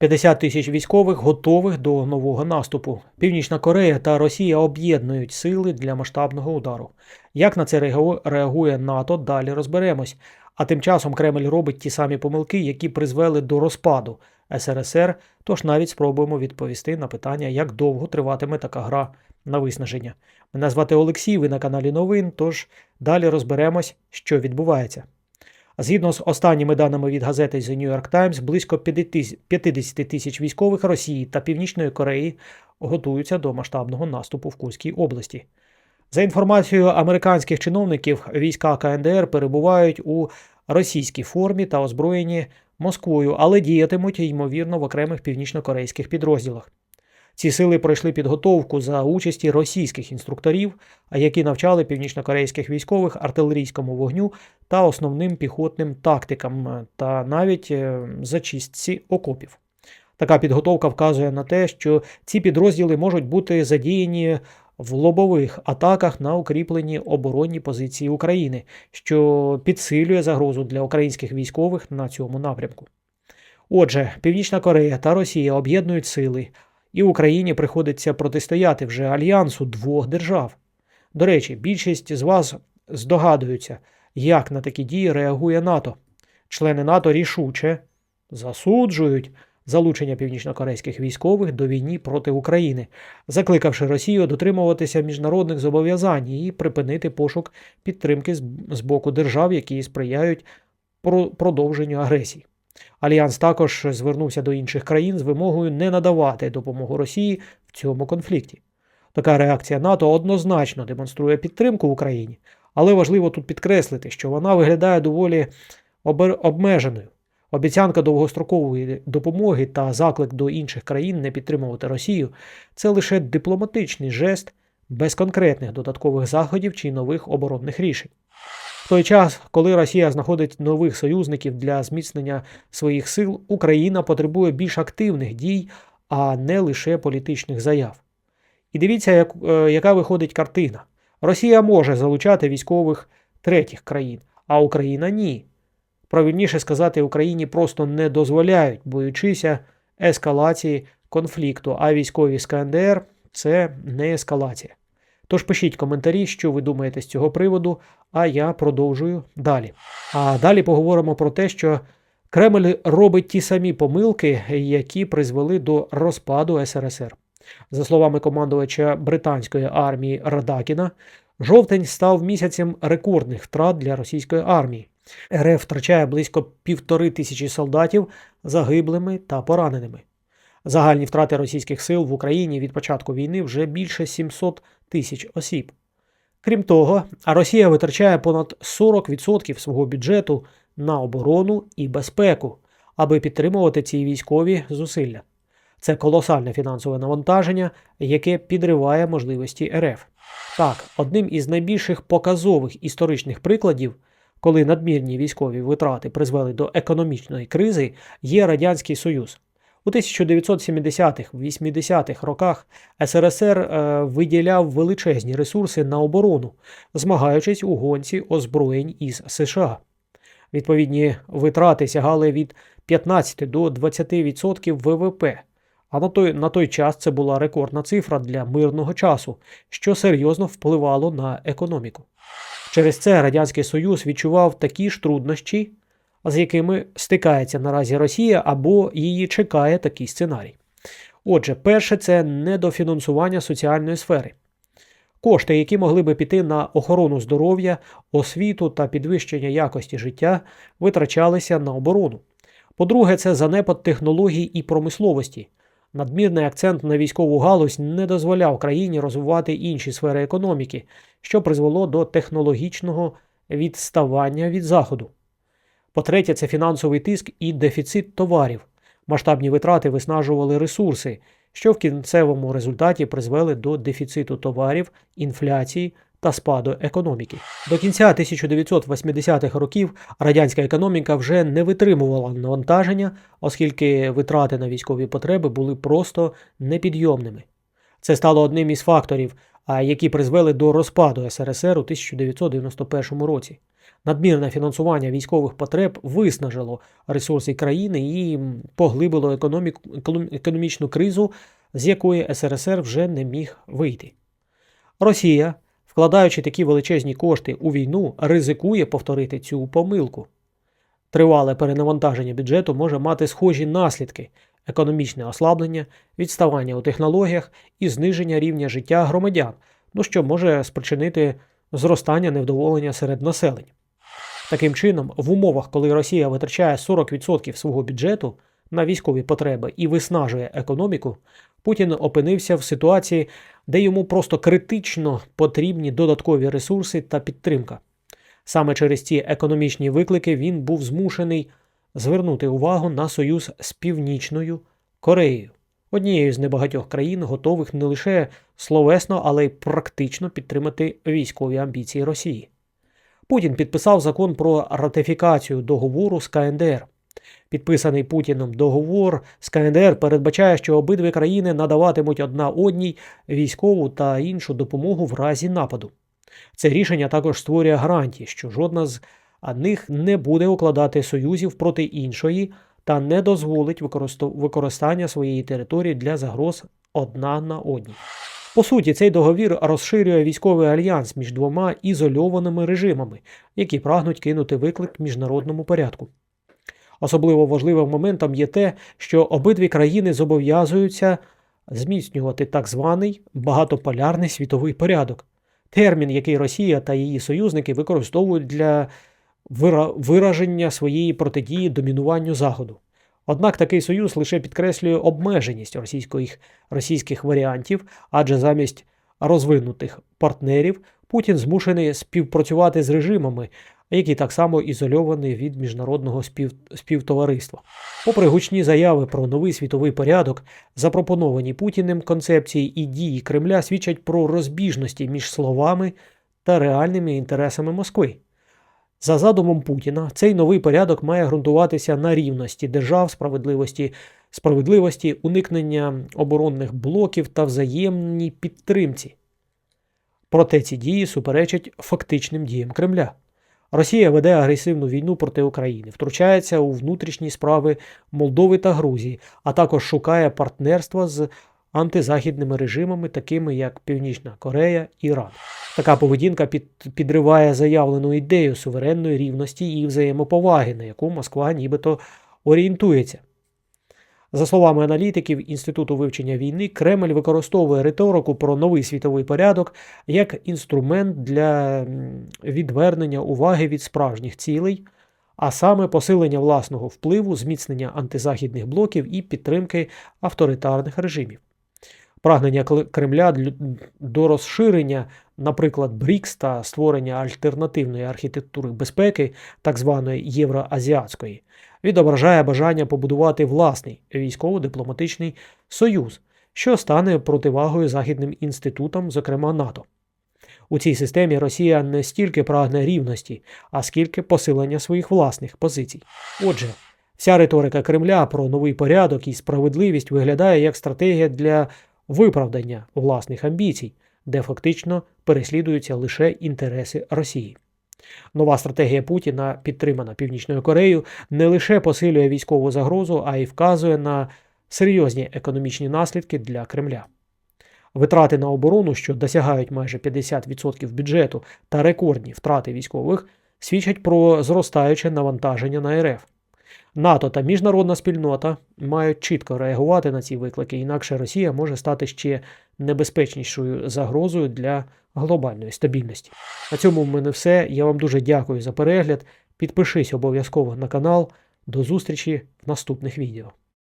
50 тисяч військових готових до нового наступу. Північна Корея та Росія об'єднують сили для масштабного удару. Як на це реагує НАТО, далі розберемось. А тим часом Кремль робить ті самі помилки, які призвели до розпаду СРСР. Тож навіть спробуємо відповісти на питання, як довго триватиме така гра на виснаження. Мене звати Олексій, ви на каналі Новин. Тож далі розберемось, що відбувається. Згідно з останніми даними від газети The New York Times, близько 50 тисяч військових Росії та Північної Кореї готуються до масштабного наступу в Курській області. За інформацією американських чиновників, війська КНДР перебувають у російській формі та озброєні Москвою, але діятимуть ймовірно в окремих північно-корейських підрозділах. Ці сили пройшли підготовку за участі російських інструкторів, які навчали північнокорейських військових артилерійському вогню та основним піхотним тактикам е, та навіть е, зачистці окопів. Така підготовка вказує на те, що ці підрозділи можуть бути задіяні в лобових атаках на укріплені оборонні позиції України, що підсилює загрозу для українських військових на цьому напрямку. Отже, Північна Корея та Росія об'єднують сили, і Україні приходиться протистояти вже альянсу двох держав. До речі, більшість з вас здогадуються, як на такі дії реагує НАТО. Члени НАТО рішуче засуджують залучення північнокорейських військових до війни проти України, закликавши Росію дотримуватися міжнародних зобов'язань і припинити пошук підтримки з- боку держав, які сприяють продовженню агресії. Альянс також звернувся до інших країн з вимогою не надавати допомогу Росії в цьому конфлікті. Така реакція НАТО однозначно демонструє підтримку Україні, але важливо тут підкреслити, що вона виглядає доволі обмеженою. Обіцянка довгострокової допомоги та заклик до інших країн не підтримувати Росію це лише дипломатичний жест без конкретних додаткових заходів чи нових оборонних рішень. Той час, коли Росія знаходить нових союзників для зміцнення своїх сил, Україна потребує більш активних дій, а не лише політичних заяв. І дивіться, як, е, яка виходить картина. Росія може залучати військових третіх країн, а Україна ні. Правильніше сказати, Україні просто не дозволяють, боючися ескалації конфлікту, а військові з КНДР це не ескалація. Тож пишіть коментарі, що ви думаєте з цього приводу, а я продовжую далі. А далі поговоримо про те, що Кремль робить ті самі помилки, які призвели до розпаду СРСР. За словами командувача британської армії Радакіна, жовтень став місяцем рекордних втрат для російської армії. РФ втрачає близько півтори тисячі солдатів загиблими та пораненими. Загальні втрати російських сил в Україні від початку війни вже більше 700 тисяч осіб. Крім того, Росія витрачає понад 40% свого бюджету на оборону і безпеку, аби підтримувати ці військові зусилля. Це колосальне фінансове навантаження, яке підриває можливості РФ. Так, одним із найбільших показових історичних прикладів, коли надмірні військові витрати призвели до економічної кризи, є Радянський Союз. У 1970-80-х роках СРСР е, виділяв величезні ресурси на оборону, змагаючись у гонці озброєнь із США. Відповідні витрати сягали від 15 до 20% ВВП. А на той, на той час це була рекордна цифра для мирного часу, що серйозно впливало на економіку. Через це Радянський Союз відчував такі ж труднощі, з якими стикається наразі Росія або її чекає такий сценарій. Отже, перше це недофінансування соціальної сфери. Кошти, які могли би піти на охорону здоров'я, освіту та підвищення якості життя, витрачалися на оборону. По-друге, це занепад технологій і промисловості. Надмірний акцент на військову галузь не дозволяв країні розвивати інші сфери економіки, що призвело до технологічного відставання від Заходу. По-третє, це фінансовий тиск і дефіцит товарів. Масштабні витрати виснажували ресурси, що в кінцевому результаті призвели до дефіциту товарів, інфляції та спаду економіки. До кінця 1980-х років радянська економіка вже не витримувала навантаження, оскільки витрати на військові потреби були просто непідйомними. Це стало одним із факторів, які призвели до розпаду СРСР у 1991 році. Надмірне фінансування військових потреб виснажило ресурси країни і поглибило економік, економічну кризу, з якої СРСР вже не міг вийти. Росія, вкладаючи такі величезні кошти у війну, ризикує повторити цю помилку. Тривале перенавантаження бюджету може мати схожі наслідки: економічне ослаблення, відставання у технологіях і зниження рівня життя громадян, ну що може спричинити зростання невдоволення серед населення. Таким чином, в умовах, коли Росія витрачає 40% свого бюджету на військові потреби і виснажує економіку, Путін опинився в ситуації, де йому просто критично потрібні додаткові ресурси та підтримка. Саме через ці економічні виклики він був змушений звернути увагу на союз з Північною Кореєю, однією з небагатьох країн, готових не лише словесно, але й практично підтримати військові амбіції Росії. Путін підписав закон про ратифікацію договору з КНДР. Підписаний Путіном договор з КНДР передбачає, що обидві країни надаватимуть одна одній військову та іншу допомогу в разі нападу. Це рішення також створює гарантії, що жодна з них не буде укладати союзів проти іншої та не дозволить використання своєї території для загроз одна на одній. По суті, цей договір розширює військовий альянс між двома ізольованими режимами, які прагнуть кинути виклик міжнародному порядку. Особливо важливим моментом є те, що обидві країни зобов'язуються зміцнювати так званий багатополярний світовий порядок, термін, який Росія та її союзники використовують для вираження своєї протидії домінуванню Заходу. Однак такий союз лише підкреслює обмеженість російських, російських варіантів, адже замість розвинутих партнерів Путін змушений співпрацювати з режимами, які так само ізольовані від міжнародного спів... співтовариства. Попри гучні заяви про новий світовий порядок, запропоновані Путіним концепції і дії Кремля свідчать про розбіжності між словами та реальними інтересами Москви. За задумом Путіна, цей новий порядок має ґрунтуватися на рівності держав, справедливості, справедливості, уникнення оборонних блоків та взаємній підтримці. Проте ці дії суперечать фактичним діям Кремля. Росія веде агресивну війну проти України, втручається у внутрішні справи Молдови та Грузії, а також шукає партнерства з антизахідними режимами, такими як Північна Корея, Іран. Така поведінка під, підриває заявлену ідею суверенної рівності і взаємоповаги, на яку Москва нібито орієнтується. За словами аналітиків Інституту вивчення війни, Кремль використовує риторику про новий світовий порядок як інструмент для відвернення уваги від справжніх цілей, а саме посилення власного впливу, зміцнення антизахідних блоків і підтримки авторитарних режимів. Прагнення Кремля до розширення, наприклад, БРІКС та створення альтернативної архітектури безпеки, так званої євроазіатської, відображає бажання побудувати власний військово-дипломатичний союз, що стане противагою західним інститутам, зокрема НАТО. У цій системі Росія не стільки прагне рівності, а скільки посилення своїх власних позицій. Отже, вся риторика Кремля про новий порядок і справедливість виглядає як стратегія для виправдання власних амбіцій, де фактично переслідуються лише інтереси Росії. Нова стратегія Путіна, підтримана Північною Кореєю, не лише посилює військову загрозу, а й вказує на серйозні економічні наслідки для Кремля. Витрати на оборону, що досягають майже 50% бюджету, та рекордні втрати військових, свідчать про зростаюче навантаження на РФ. НАТО та міжнародна спільнота мають чітко реагувати на ці виклики, інакше Росія може стати ще небезпечнішою загрозою для глобальної стабільності. На цьому в мене все. Я вам дуже дякую за перегляд. Підпишись обов'язково на канал. До зустрічі в наступних відео.